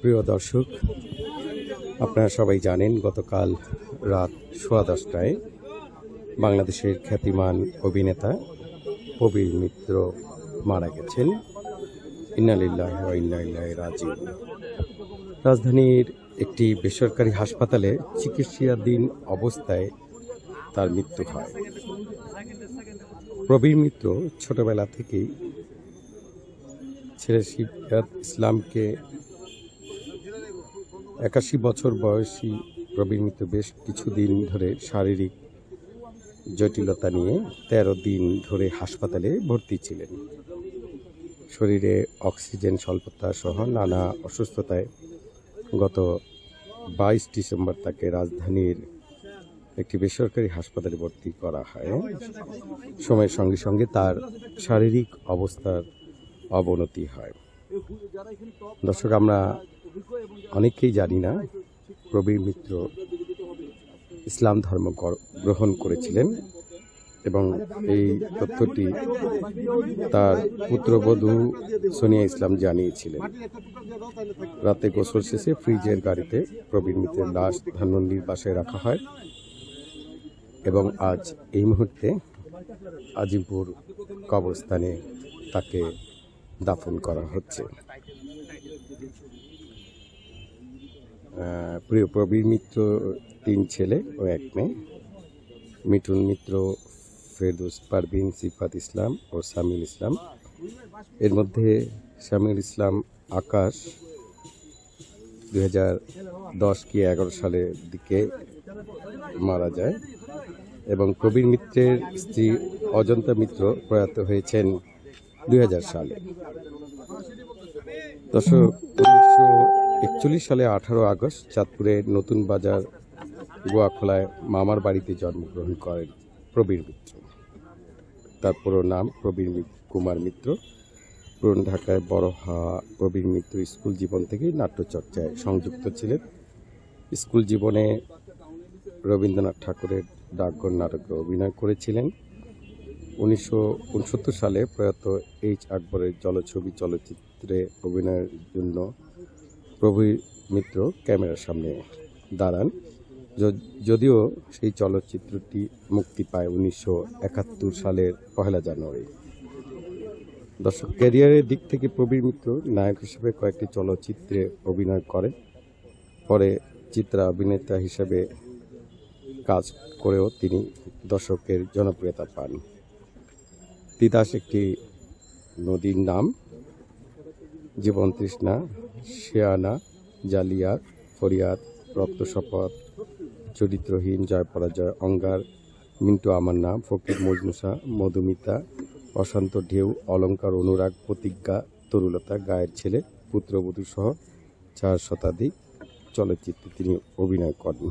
প্রিয় দর্শক, আপনারা সবাই জানেন গতকাল রাত সোয়া দশটায় বাংলাদেশের খ্যাতিমান অভিনেতা কবির মিত্র মারা গেছেন। ইন্নালিল্লাহ রাজি রাজধানীর একটি বেসরকারি হাসপাতালে চিকিৎসাধীন অবস্থায় তার মৃত্যু হয়। প্রবীর মিত্র ছোটবেলা থেকেই ছেলে সিরাত ইসলামকে একাশি বছর বয়সী প্রবীর মিত্র বেশ কিছুদিন ধরে শারীরিক জটিলতা নিয়ে তেরো দিন ধরে হাসপাতালে ভর্তি ছিলেন। শরীরে অক্সিজেন স্বল্পতা সহ নানা অসুস্থতায় গত বাইশ ডিসেম্বর তাকে রাজধানীর একটি বেসরকারি হাসপাতালে ভর্তি করা হয়। সময়ের সঙ্গে সঙ্গে তার শারীরিক অবস্থার অবনতি হয়। দর্শক, আমরা অনেকেই জানি না, প্রবীর মিত্র ইসলাম ধর্ম গর- গ্রহণ করেছিলেন। এবং এই তথ্যটি তার পুত্রবধূ সোনিয়া ইসলাম জানিয়েছিলেন। রাতে গোসল শেষে ফ্রিজের গাড়িতে প্রবীর মিত্রের লাশ ধানমন্ডির বাসায় রাখা হয় এবং আজ এই মুহূর্তে আজিমপুর কবরস্থানে তাকে দাফন করা হচ্ছে। প্রিয় প্রবীর মিত্র, তিন ছেলে ও এক মেয়ে। মিঠুন মিত্র ফেরদৌস পারভিন সিফাত ইসলাম ও সামিল ইসলাম। এর মধ্যে সামিল ইসলাম আকাশ হাজার দশ কি এগারো সালের দিকে মারা যায় এবং প্রবীর মিত্রের স্ত্রী অজন্তা মিত্র প্রয়াত হয়েছেন দুই হাজার সালে। দর্শক, উনিশশো একচল্লিশ সালে আঠারো আগস্ট চাঁদপুরের নতুন বাজার গোয়াখোলায় মামার বাড়িতে জন্মগ্রহণ করেন প্রবীর মিত্র। তার পুরো নাম প্রবীর কুমার মিত্র। পুরন ঢাকায় বড় হওয়া প্রবীর মিত্র স্কুল জীবন থেকেই নাট্যচর্চায় সংযুক্ত ছিলেন। স্কুল জীবনে রবীন্দ্রনাথ ঠাকুরের ডাকঘর নাটকে অভিনয় করেছিলেন। উনিশশো উনসত্তর সালে প্রয়াত এইচ আকবরের জলছবি চলচ্চিত্রে অভিনয়ের জন্য প্রবীর মিত্র ক্যামেরার সামনে দাঁড়ান। যদিও সেই চলচ্চিত্রটি মুক্তি পায় উনিশশো একাত্তর সালের পহেলা জানুয়ারি। দর্শক, ক্যারিয়ারের দিক থেকে প্রবীর মিত্র নায়ক হিসেবে কয়েকটি চলচ্চিত্রে অভিনয় করেন। পরে চিত্রা অভিনেতা হিসেবে কাজ করেও তিনি দর্শকের জনপ্রিয়তা পান। তিতাস একটি নদীর নাম। জীবন তৃষ্ণা, শেয়ানা জালিয়াত ফরিয়াদ, রক্ত শপথ চরিত্রহীন জয় পরাজয় অঙ্গার, মিন্টু আমার নাম, ফকির মজনুসা মধুমিতা, অশান্ত ঢেউ, অলঙ্কার অনুরাগ, প্রতিজ্ঞা, তরুলতা, গায়ের ছেলে, পুত্রবধূ সহ চার শতাধিক চলচ্চিত্রে তিনি অভিনয় করেন।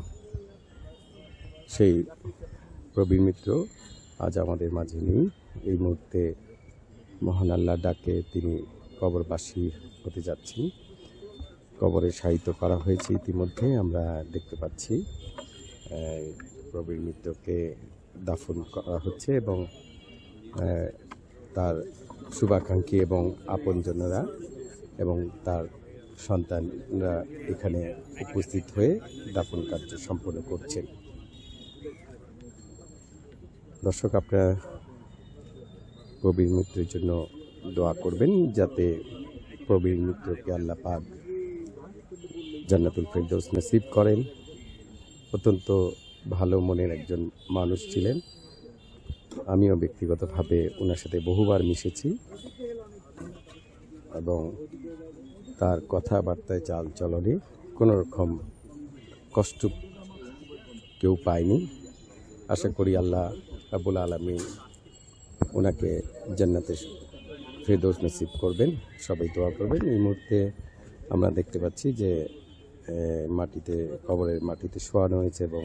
সেই প্রবীর মিত্র, আজ আমাদের মাঝে নেই। এই মুহূর্তে মহান আল্লাহ ডাকে তিনি কবরবাসী হতে যাচ্ছেন। কবরে সাহিত্য করা হয়েছে ইতিমধ্যে, আমরা দেখতে পাচ্ছি। প্রবীর মিত্রকে দাফন করা হচ্ছে এবং তার শুভাকাঙ্ক্ষী এবং আপনজনেরা এবং তার সন্তানরা এখানে উপস্থিত হয়ে দাফন কার্য সম্পন্ন করছেন। দর্শক, আপনারা প্রবীর মিত্রের জন্য দোয়া করবেন যাতে প্রবীর মিত্রকে আল্লাহ পাক জান্নাতুল ফেরদৌস নসিব করেন। অত্যন্ত ভালো মনের একজন মানুষ ছিলেন। আমিও ব্যক্তিগতভাবে ওনার সাথে বহুবার মিশেছি এবং তার কথাবার্তায় চাল চলনে কোনো রকম কষ্ট কেউ পায়নি। আশা করি আল্লাহ আবুল আলমী ওনাকে জান্নাতে ফেরদৌস নসিব করবেন। সবাই দোয়া করবেন। এই মুহূর্তে আমরা দেখতে পাচ্ছি যে মাটিতে, কবরের মাটিতে শোয়ানো হয়েছে এবং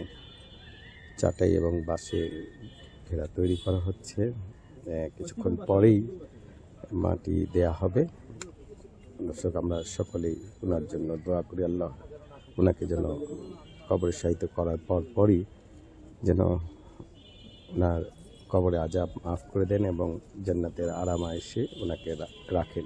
চাটাই এবং বাঁশের ঘেরা তৈরি করা হচ্ছে। কিছুক্ষণ পরেই মাটি দেয়া হবে। দর্শক, আমরা সকলেই ওনার জন্য দোয়া করি, আল্লাহ ওনাকে যেন কবরে সাহিত্য করার পর পরই যেন ওনার কবরে আজাব মাফ করে দেন এবং জান্নাতের আরামা এসে ওনাকে রাখেন।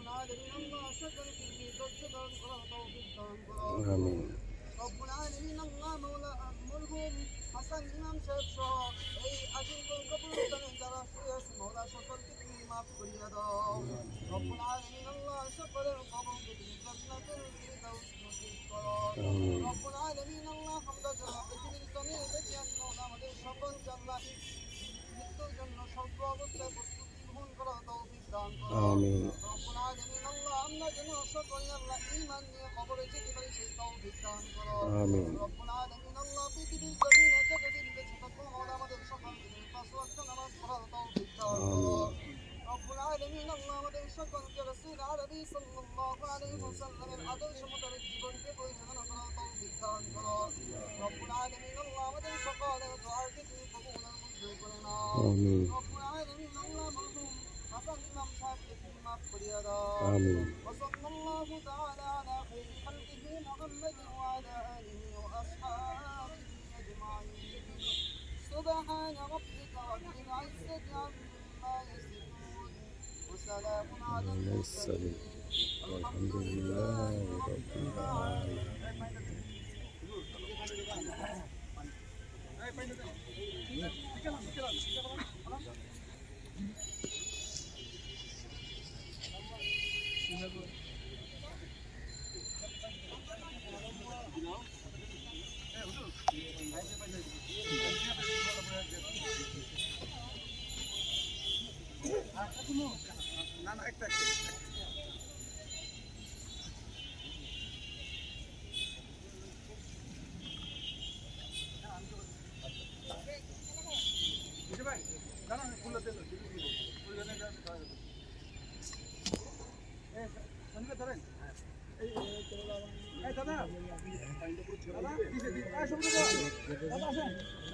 আমরা যেন সকলে আল্লাহ ঈমান নিয়ে কবরে যেতে পারি সেই তৌফিক দান করো। আমিন। রব্বুল আলামিন আল্লাহ পৃথিবীর জমিনে যতদিন বেঁচে থাকব আমরা আমাদের সকলকে পাঁচ ওয়াক্ত নামাজ পড়ার তৌফিক দান করো। রব্বুল আলামিন আল্লাহ আমাদের সকলকে রাসূল আরবি সাল্লাল্লাহু আলাইহি ওয়াসাল্লামের আদর্শ মোতাবেক জীবনকে পরিচালনা করার তৌফিক দান করো। রব্বুল আলামিন আল্লাহ আমাদের সকলের দোয়াকে তুমি কবুল করে নাও। আমিন। রব্বুল আলামিন আল্লাহ মরহুম آمين. وصلى الله تعالى على خير خلقه محمد وعلى آله وأصحابه أجمعين سبحان ربك رب العزة عما يصفون وسلام على المرسلين والحمد لله না না একটা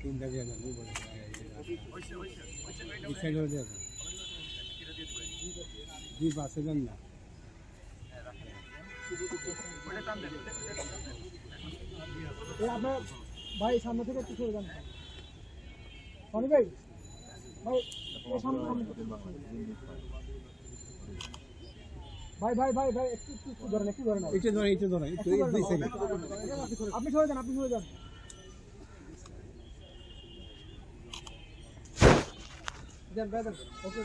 তিনটা দিয়ে না দুই পাশে যান না আপনার ভাই সামনে থেকে একটু সরে যান। ভাই ভাই ভাই ভাই একটু একটু একটু ধরেন একটু ধরেন। একটু ধরে একটু ধরে একটু দুই সেকেন্ড আপনি সরে যান আপনি সরে যান। দেন দেন ওকে।